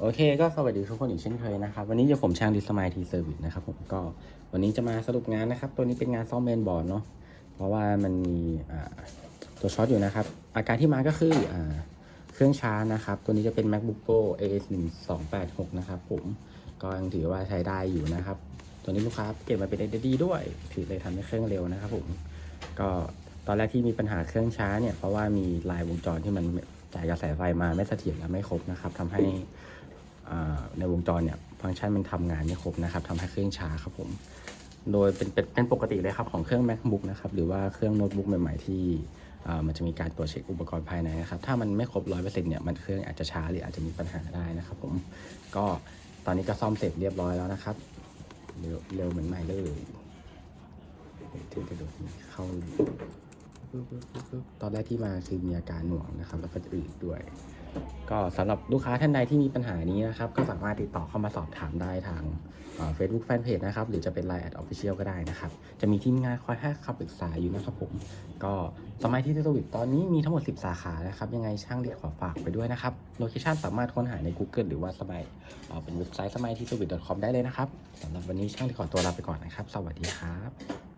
โอเคก็สวัสดีทุกคนอีกเช่นเคยนะครับ วันนี้จะผมช่างดิสมายทีเซอร์วิสนะครับผมก็วันนี้จะมาสรุปงานนะครับ ตัวนี้เป็นงานซ่อมเมนบอร์ดเนาะเพราะว่ามันมีตัวช็อตอยู่นะครับ อาการที่มาก็คืออเครื่องช้านะครับ ตัวนี้จะเป็น macbook pro as 1 2 8 6นะครับผมก็ยังถือว่าใช้ได้อยู่นะครับ ตัวนี้ลูกค้าเก็บมาเป็น SSD ด้วยถือเลยทำให้เครื่องเร็วนะครับผมก็ ตอนแรกที่มีปัญหาเครื่องช้าเนี่ยเพราะว่ามีลายวงจรที่มันจ่ายกระแสไฟมาไม่เสถียรและไม่ครบนะครับทำให้ในวงจรเนี่ยฟังก์ชันมันทำงานไม่ครบนะครับทำให้เครื่องช้าครับผม โดยเป็นเป็นปกติเลยครับของเครื่อง macbook นะครับหรือว่าเครื่องโน้ตบุ๊กใหม่ๆที่อ่มันจะมีการตรวจเช็คอุปกรณ์ภายในนะครับ ถ้ามันไม่ครบร้อยเปอร์เซ็นต์เนี่ย มันเครื่องอาจจะช้าหรืออาจจะมีปัญหาได้นะครับผม ก็ตอนนี้ก็ซ่อมเสร็จเรียบร้อยแล้วนะครับ เร็วเร็วเหมือนใหม่เลยถึงจะดูเข้า ตอนแรกที่มาคือมีอาการหน่วงนะครับ แล้วก็อืดด้วย ก็สำหรับลูกค้าท่านใดที่มีปัญหานี้นะครับ ก็สามารถติดต่อเข้ามาสอบถามได้ทางเฟซบุ๊กแฟนเพจนะครับ หรือจะเป็น Line แอดออฟฟิเชียลก็ได้นะครับ จะมีทีมงานคอยให้คำปรึกษาอยู่นะครับผม ก็สมัยที่เทสวิตตอนนี้มีทั้งหมด 10 สาขานะครับ ยังไงช่างเรียกขอฝากไปด้วยนะครับ โลเคชันสามารถค้นหาใน Google หรือว่าสมัยเป็นเว็บไซต์สมัยที่ c o m ได้เลยนะครับสำหรับวันนี้ช่างที่ขอตัวลาไปก่อนนะครับ สวัสดีครับ